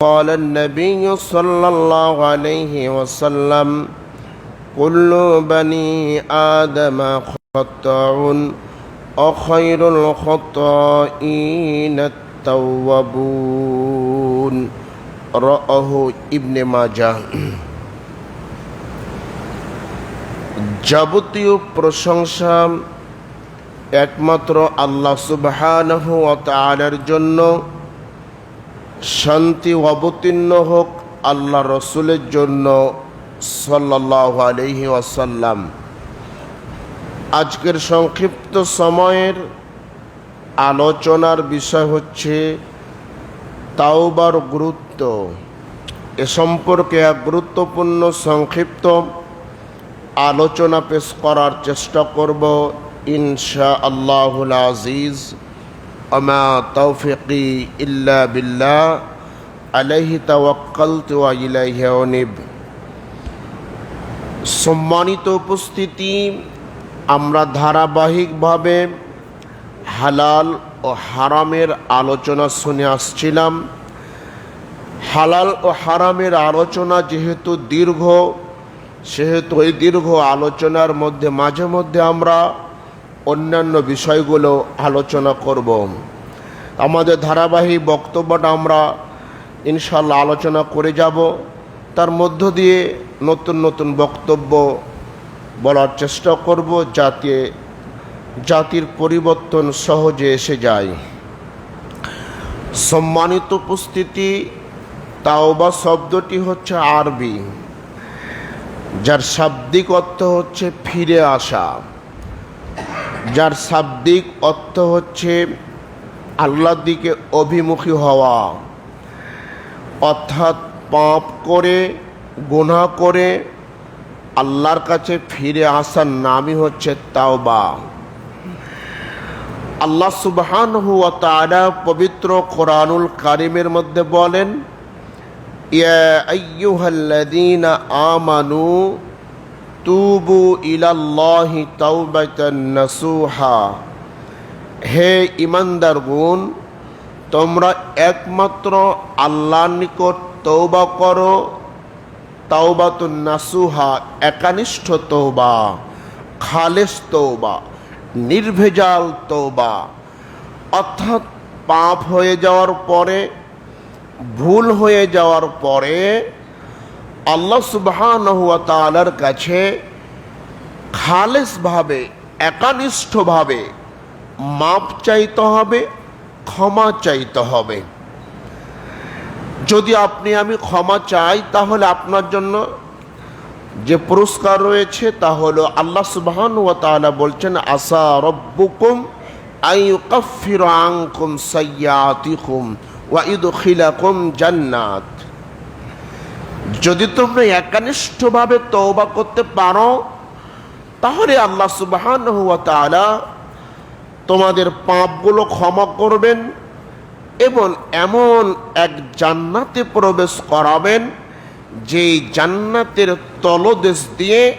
قال النبي صلى الله عليه وسلم كل بني آدم خطاع وخير الخطائين التوابون رآه ابن ماجه যাবতীয় প্রশংসা একমাত্র আল্লাহ সুবহানাহু ওয়া তাআলার জন্য শান্তি অবতীর্ণ হোক আল্লাহ রসুলের জন্য সাল্লাহ আলহি ওয়াসাল্লাম। আজকের সংক্ষিপ্ত সময়ের আলোচনার বিষয় হচ্ছে তাওবার গুরুত্ব। এ সম্পর্কে এক গুরুত্বপূর্ণ সংক্ষিপ্ত আলোচনা পেশ করার চেষ্টা করব ইনশা আল্লাহুল আজিজ। তৌফিকি ইল্লা বিল্লাহ আলাইহি তাওয়াক্কালতু ওয়া ইলাইহি উনিব সম্মানিত উপস্থিতি, আমরা ধারাবাহিকভাবে হালাল ও হারামের আলোচনা শুনে আসছিলাম। হালাল ও হারামের আলোচনা যেহেতু দীর্ঘ, সেহেতু এই দীর্ঘ আলোচনার মধ্যে, মাঝে মধ্যে আমরা অন্যান্য বিষয়গুলো আলোচনা করব। আমাদের ধারাবাহিক বক্তব্যটা আমরা ইনশাল্লাহ আলোচনা করে যাব। তার মধ্য দিয়ে নতুন নতুন বক্তব্য বলার চেষ্টা করব যাতে জাতির পরিবর্তন সহজে এসে যায়। সম্মানিত উপস্থিতি, তাওবা শব্দটি হচ্ছে আরবি, যার শাব্দিক অর্থ হচ্ছে ফিরে আসা। যার শাব্দিক অর্থ হচ্ছে আল্লাহর দিকে অভিমুখী হওয়া। অর্থাৎ পাপ করে, গুনাহ করে আল্লাহর কাছে ফিরে আসার নামই হচ্ছে তাওবা। আল্লাহ সুবহান হুয়া তাআলা পবিত্র কোরআনুল কারিমের মধ্যে বলেন, ইয়া আমানু তুবু ইলাল্লাহি তাওবাতান নাসুহা। হে ইমানদার গুণ, তোমরা একমাত্র আল্লাহর নিকট তৌবা করো, তাওবাতুন নাসুহা, একানিষ্ঠ তৌবা খালেস তৌবা নির্ভেজাল তৌবা অর্থাৎ পাপ হয়ে যাওয়ার পরে, ভুল হয়ে যাওয়ার পরে আল্লাহ তাআলার কাছে খালেসভাবে, একানিষ্ঠভাবে মাপ চাইতে হবে, ক্ষমা চাইতে হবে। যদি আপনি, আমি ক্ষমা চাই, তাহলে আপনার জন্য যে পুরস্কার রয়েছে, তা হলো আল্লাহ সুবহান ওয়া তাআলা বলছেন আসা রব্বুকুম আইয়ুকাফির আনকুম সাইয়্যাতিকুম ওয়া ইদখিলাকুম জান্নাত। যদি তোমরা একনিষ্ঠভাবে তওবা করতে পারো, তাহলে আল্লাহ সুবহানাহু ওয়া তাআলা তোমাদের পাপগুলো ক্ষমা করবেন এবং এমন এক জান্নাতে প্রবেশ করাবেন, যেই জান্নাতের তলদেশ দিয়ে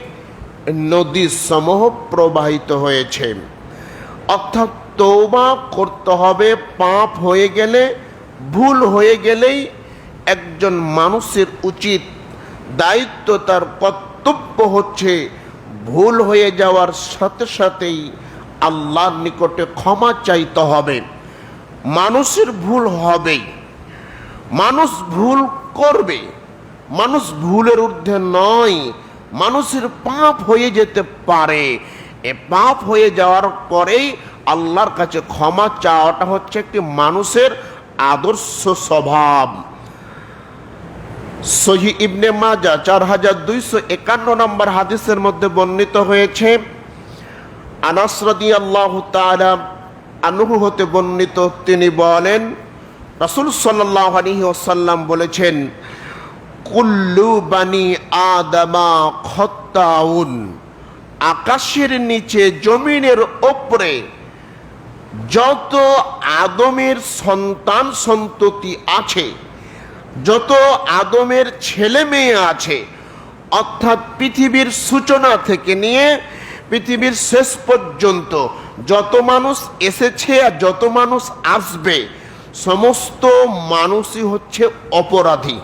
নদী সমূহ প্রবাহিত হয়েছে। অর্থাৎ তৌবা করতে হবে, পাপ হয়ে গেলে, ভুল হয়ে গেলেই একজন মানুষের উচিত দায়িত্ব তার কর্তব্য হচ্ছে ভুল হয়ে যাওয়ার সাথে সাথেই আল্লাহর নিকটে ক্ষমা চাইতে হবে। মানুষের ভুল হবেই। মানুষ ভুল করবে। মানুষ ভুলের ঊর্ধ্বে নয়। মানুষের পাপ হয়ে যেতে পারে। এ পাপ হয়ে যাওয়ার পরেই আল্লাহর কাছে ক্ষমা চাওয়াটা হচ্ছে একটি মানুষের আদর্শ স্বভাব। সহি ইবনে মাজা চার হাজার দুইশো একান্ন নম্বর হাদিসের মধ্যে বর্ণিত হয়েছে, আনাস আল্লাহ তাআলা আনহু হতে বর্ণিত, তিনি বলেন, রাসূল সাল্লাল্লাহু আলাইহি ওয়াসাল্লাম বলেছেন, কুল্লু বানি আদামা খত্তাউন, আকাশের নিচে জমিনের ওপরে যত আদমের সন্তান সন্ততি আছে যত আদমের ছেলে মেয়ে আছে, অর্থাৎ পৃথিবীর সূচনা থেকে নিয়ে পৃথিবীর শেষ পর্যন্ত যত মানুষ এসেছে আর যত মানুষ আসবে, সমস্ত মানুষই হচ্ছে অপরাধী।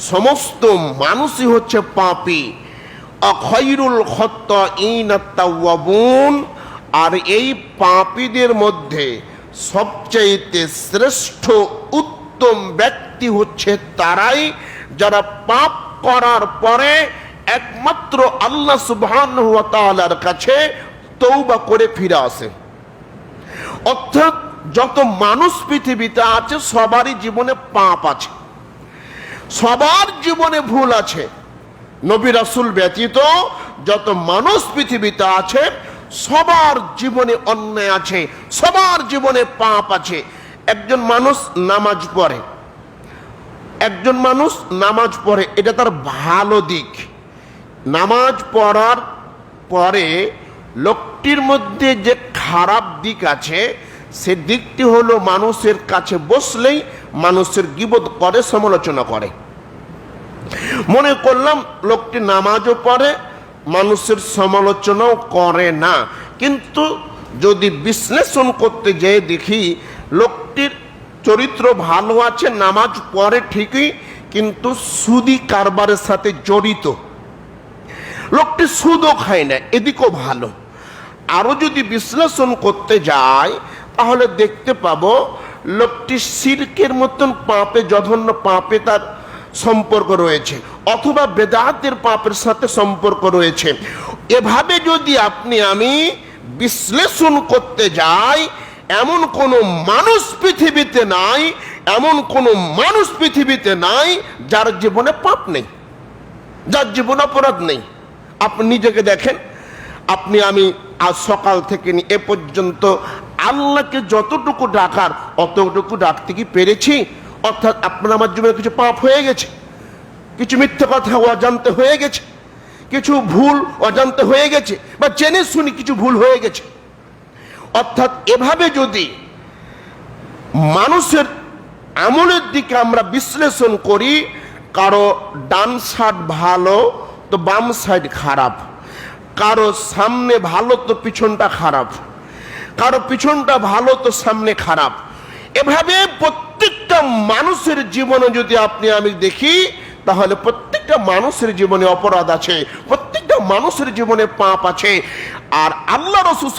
সমস্ত মানুষই হচ্ছে পাপী। অখৈরুল খত্ত ইনাত্তাওয়াবুন আর এই পাপীদের মধ্যে সবচাইতে শ্রেষ্ঠ উত্তম ব্যক্তি হচ্ছে তারাই যারা পাপ করার পরে একমাত্র আল্লাহ তাআলার কাছে তৌবা করে ফিরে আসে। অর্থাৎ যত মানুষ পৃথিবীতে আছে, সবারই জীবনে পাপ আছে। সবার জীবনে ভুল আছে। নবী রাসূল ব্যতীত যত মানুষ পৃথিবীতে আছে, সবার জীবনে অন্যায় আছে, সবার জীবনে পাপ আছে। একজন মানুষ নামাজ পড়ে। একজন মানুষ নামাজ পড়ে, এটা তার ভালো দিক। নামাজ পড়ার পরে লোকটির মধ্যে যে খারাপ দিক আছে, সে দিকটি হলো মানুষের কাছে বসলেই মানুষের গিবত করে, সমালোচনা করে। মনে করলাম লোকটি নামাজও পড়ে, মানুষের সমালোচনাও করে না। কিন্তু যদি বিশ্লেষণ করতে যেয়ে দেখি লোকটির চরিত্র ভালো আছে, নামাজ পড়ে ঠিকই, কিন্তু সুদি কারবারের সাথে জড়িত। লোকটি সুদও খায় না, এদিকও ভালো। আরও যদি বিশ্লেষণ করতে যায় তাহলে দেখতে পাবো, লোকটি সিরকের মতন পাপে, জঘন্য পাপে তার সম্পর্ক রয়েছে, অথবা বেদাতের পাপের সাথে সম্পর্ক রয়েছে। এভাবে যদি আপনি আমি বিশ্লেষণ করতে যাই এমন কোনো মানুষ পৃথিবীতে নাই, এমন কোনো মানুষ পৃথিবীতে নাই যার জীবনে পাপ নেই, যার জীবন অপরাধ নেই। আপনি নিজেকে দেখেন, আপনি আমি আজ সকাল থেকে এ পর্যন্ত আল্লাহকে যতটুকু ডাকার অতটুকু ডাকতে কি পেরেছি, অর্থাৎ আপনার আমার জীবনে কিছু পাপ হয়ে গেছে, কিছু মিথ্যে কথা অজান্তে হয়ে গেছে, কিছু ভুল অজান্তে হয়ে গেছে, বা জেনে শুনি কিছু ভুল হয়ে গেছে। অর্থাৎ এভাবে যদি মানুষের আমলের দিকে আমরা বিশ্লেষণ করি, কারও ডান সাইড ভালো, তো বাম সাইড খারাপ। কারও সামনে ভালো, তো পিছনটা খারাপ। কারও পিছনটা ভালো, তো সামনে খারাপ। এভাবে প্রত্যেকটা মানুষের জীবনে যদি আপনি, আমি দেখি, তাহলে প্রত্যেকটা মানুষের জীবনে অপরাধ আছে, প্রত্যেকটা মানুষের জীবনে পাপ আছে। আর আল্লাহ রসুল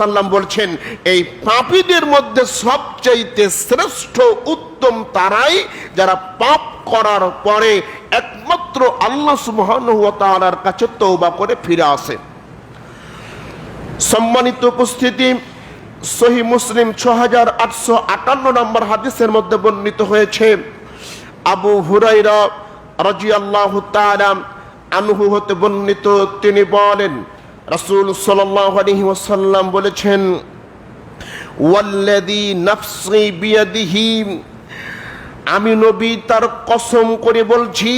সাল্লাম বলছেন, এই পাপীদের মধ্যে সবচাইতে শ্রেষ্ঠ উত্তম তারাই যারা পাপ করার পরে একমাত্র আল্লাহ সুবহানার কাছে তৌবা করে ফিরে আসে। সম্মানিত উপস্থিতি, সহি মুসলিম ছ হাজার আটশো আটান্ন নম্বর হাদিসের মধ্যে বর্ণিত হয়েছে, আবু হুরাইরা রাজি আল্লাহ আনহু হতে বর্ণিত, তিনি বলেন রাসূল সাল্লাল্লাহু আলাইহি ওয়াসাল্লাম বলেছেন, ওয়াল্লাযী নাফসি বিয়াদিহি আমি নবী তার কসম করে বলছি,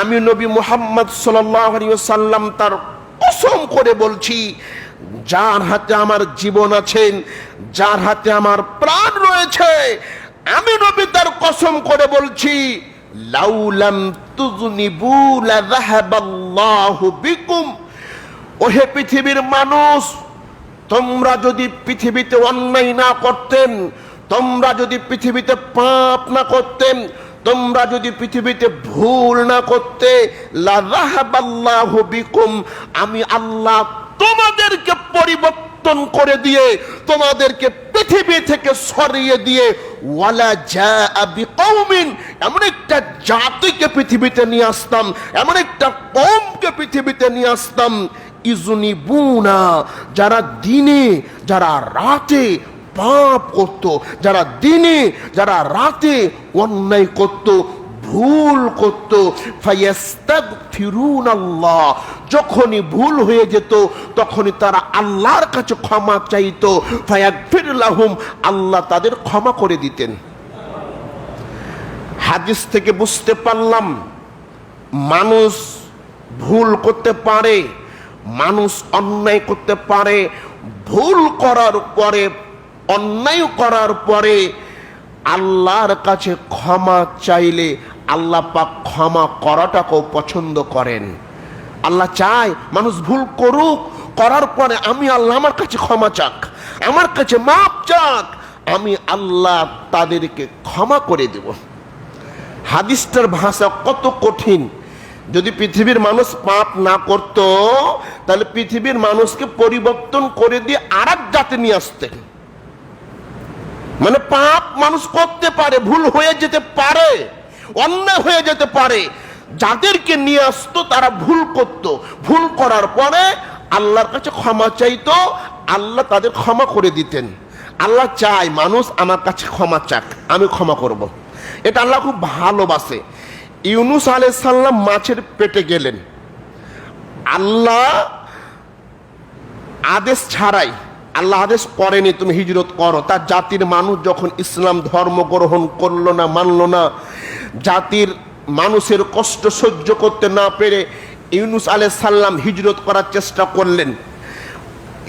আমি নবী মুহাম্মদ আলাইহি তার কসম করে বলছি, যার হাতে আমার জীবন আছেন যার হাতে আমার প্রাণ রয়েছে, আমি নবী তার কসম করে বলছি লাউলাম তুজনিবু লাযাহাবাল্লাহু বিকুম ওহে পৃথিবীর মানুষ, তোমরা যদি পৃথিবীতে অন্যায় না করতেন, তোমরা যদি পৃথিবীতে পাপ না করতেন, তোমরা যদি পৃথিবীতে ভুল না করতে আমি আল্লাহ তোমাদেরকে পরিবর্তন করে দিয়ে, তোমাদেরকে পৃথিবী থেকে সরিয়ে দিয়ে, ওয়ালা যা বিকৌমিন এমন একটা জাতিকে পৃথিবীতে নিয়ে আসতাম, এমন একটা কমকে পৃথিবীতে নিয়ে আসতাম যারা দিনে, যারা রাতে পাপ করত, যারা দিনে, যারা রাতে অন্যায় করত, ভুল করত যখনই ভুল হয়ে যেত, তখনই তারা আল্লাহর কাছে ক্ষমা চাইতো ফায়াগফির লাহুম আল্লাহ তাদের ক্ষমা করে দিতেন। হাদিস থেকে বুঝতে পারলাম, মানুষ ভুল করতে পারে মানুষ অন্যায় করতে পারে, ভুল করার পরে, অন্যায় করার পরে আল্লাহর কাছে ক্ষমা চাইলে আল্লাহ পাক ক্ষমা করাটাকেও পছন্দ করেন। আল্লাহ চায় মানুষ ভুল করুক, করার পরে আমি আল্লাহ আমার কাছে ক্ষমা চাক, আমার কাছে মাপ চাক, আমি আল্লাহ তাদেরকে ক্ষমা করে দেব। হাদিসটার ভাষা কত কঠিন। যদি পৃথিবীর মানুষ পাপ না করত, তাহলে পৃথিবীর মানুষকে পরিবর্তন করে দিয়ে আর এক জাতি নিয়ে আসতেন মানে পাপ মানুষ করতে পারে, ভুল হয়ে যেতে পারে, অন্যায় হয়ে যেতে পারে। যাদেরকে নিয়ে আসতো, তারা ভুল করত। ভুল করার পরে আল্লাহর কাছে ক্ষমা চাইতো, আল্লাহ তাদের ক্ষমা করে দিতেন। আল্লাহ চায়, মানুষ আমার কাছে ক্ষমা চাক, আমি ক্ষমা করব। এটা আল্লাহ খুব ভালোবাসে। ইউনুস আলাইহিস সাল্লাম মাছের পেটে গেলেন। আল্লাহ আদেশ ছাড়াই, আল্লাহ আদেশ করেনি তুমি হিজরত করো। তার জাতির মানুষ যখন ইসলাম ধর্ম গ্রহণ করল না, মানলো না, জাতির মানুষের কষ্ট সহ্য করতে না পেরে ইউনুস আলাইহিস সাল্লাম হিজরত করার চেষ্টা করলেন।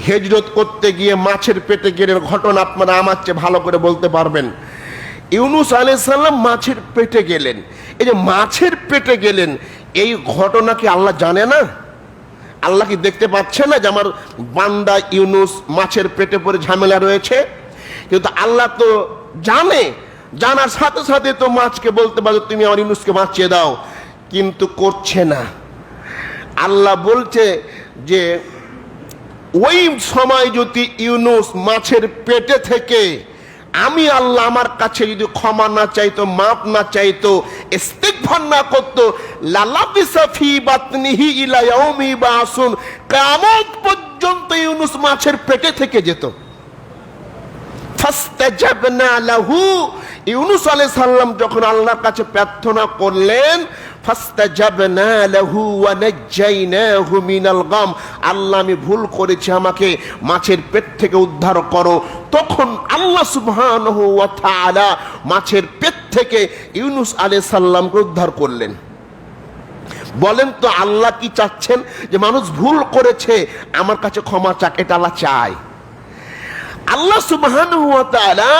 হিজরত করতে গিয়ে মাছের পেটে গেলেন ঘটনা আপনারা আমার চেয়ে ভালো করে বলতে পারবেন। ইউনুস আলাইহিস সাল্লাম মাছের পেটে গেলেন। এই যে মাছের পেটে গেলেন, এই ঘটনা কি আল্লাহ জানে না? আল্লাহ কি দেখতে পাচ্ছে না যে আমার বান্দা ইউনুস মাছের পেটে পড়ে ঝামেলা রয়েছে? কিন্তু আল্লাহ তো জানে, জানার সাথে সাথে তো মাছকে বলতে পারো, তুমি আমার ইউনুসকে বাঁচিয়ে দাও। কিন্তু করছে না। আল্লাহ বলছে যে, ওই সময় যদি ইউনুস মাছের পেটে থেকে আমি আল্লাহ আমার কাছে যদি ক্ষমা না চাইতো মাপ না চাইতো, ইস্তিগফার না করতো, লালাবিসা ফি বাতনিহি ইলা ইয়াউমি বাসুন কিয়ামত পর্যন্ত ইউনুস মাছের পেটে থেকে যেত। ফাস্তাজাবনা লাহু। ইউনুস আলাইহিস সালাম যখন আল্লাহর কাছে প্রার্থনা করলেন ফাস্তাজাবনা লাহু ওয়া আল্লাহ, আমি ভুল করেছি, আমাকে মাছের পেট থেকে উদ্ধার করো। তখন আল্লাহ সুবহানাহু ওয়া মাছের পেট থেকে ইউনুস আলাইহিস সালামকে উদ্ধার করলেন। বলেন তো, আল্লাহ কি চাচ্ছেন যে মানুষ ভুল করেছে? আমার কাছে ক্ষমা চাক, এটা আল্লাহ চায়। আল্লাহ সুবহানাহু ওয়া তাআলা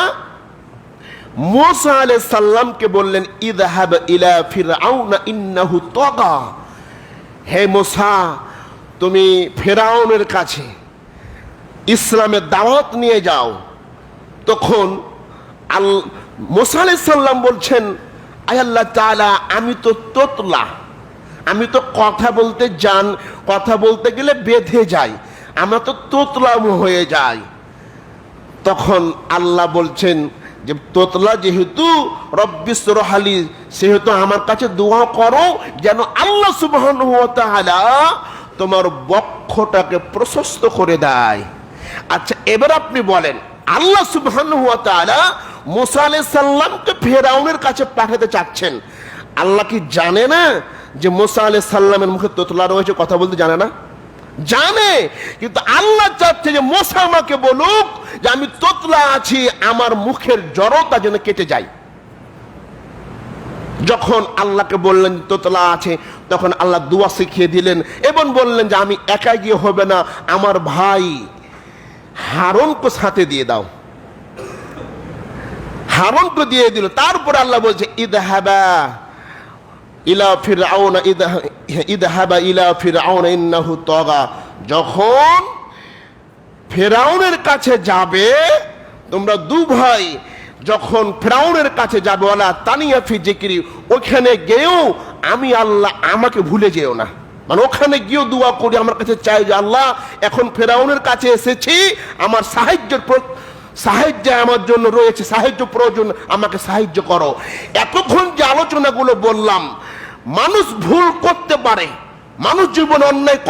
মুসা আলাইহিস সালামকে বললেন, ইযহাব ইলা ফিরআউনা ইন্নাহু তাগা। হে মুসা, তুমি ফেরাউনের কাছে ইসলামের দাওয়াত নিয়ে যাও। তখন আল, মুসা আলাইহিস সালাম বলছেন, আয় আল্লাহ তাআলা, আমি তো তোতলা। আমি তো কথা বলতে জান কথা বলতে গেলে বেঁধে যাই। আমরা তো তোতলাম হয়ে যাই। তখন আল্লাহ বলছেন যে তোতলা যেহেতু রব্বিস রহালি সেহেতু আমার কাছে দোয়া করো যেন আল্লাহ তাআলা তোমার বক্ষটাকে প্রশস্ত করে দেয়। আচ্ছা এবার আপনি বলেন, আল্লাহ তাআলা মুসা আলাইহিস সালামকে ফেরাউনের কাছে পাঠাতে চাচ্ছেন। আল্লাহ কি জানে না যে মুসা আলাইহিস সালামের মুখে তোতলা রয়েছে, কথা বলতে জানে না? জানে, কিন্তু আল্লাহ চাচ্ছে যে মোসা আমাকে বলুক যে আমি তোতলা আছি, আমার মুখের জড়তা যেন কেটে যায়। যখন আল্লাহকে বললেন তোতলা আছে, তখন আল্লাহ দুয়া শিখিয়ে দিলেন এবং বললেন যে আমি একা গিয়ে হবে না, আমার ভাই হারনকে সাথে দিয়ে দাও। হারনকে দিয়ে দিল, তারপর আল্লাহ বলছে ঈদ হাবা ইলা ফির আউনা ইদহাবা ইলা ফির আউনা ইন্নাহু তগা। যখন ফেরাউনের কাছে যাবে, তোমরা দু ভাই, যখন ফেরাউনের কাছে যাবে ওলা তানিয়া ফি জিকিরি ওখানে গেও আমি আল্লাহ আমাকে ভুলে যেও না। মানে ওখানে গিয়েও দোয়া করি, আমার কাছে চাই যে আল্লাহ, এখন ফেরাউনের কাছে এসেছি, আমার সাহায্যের সাহায্য আমার জন্য রয়েছে, সাহায্য প্রয়োজন, আমাকে সাহায্য করো। এতক্ষণ যে আলোচনাগুলো বললাম, মানুষ ভুল করতে পারে, মানুষ জীবন অন্যায়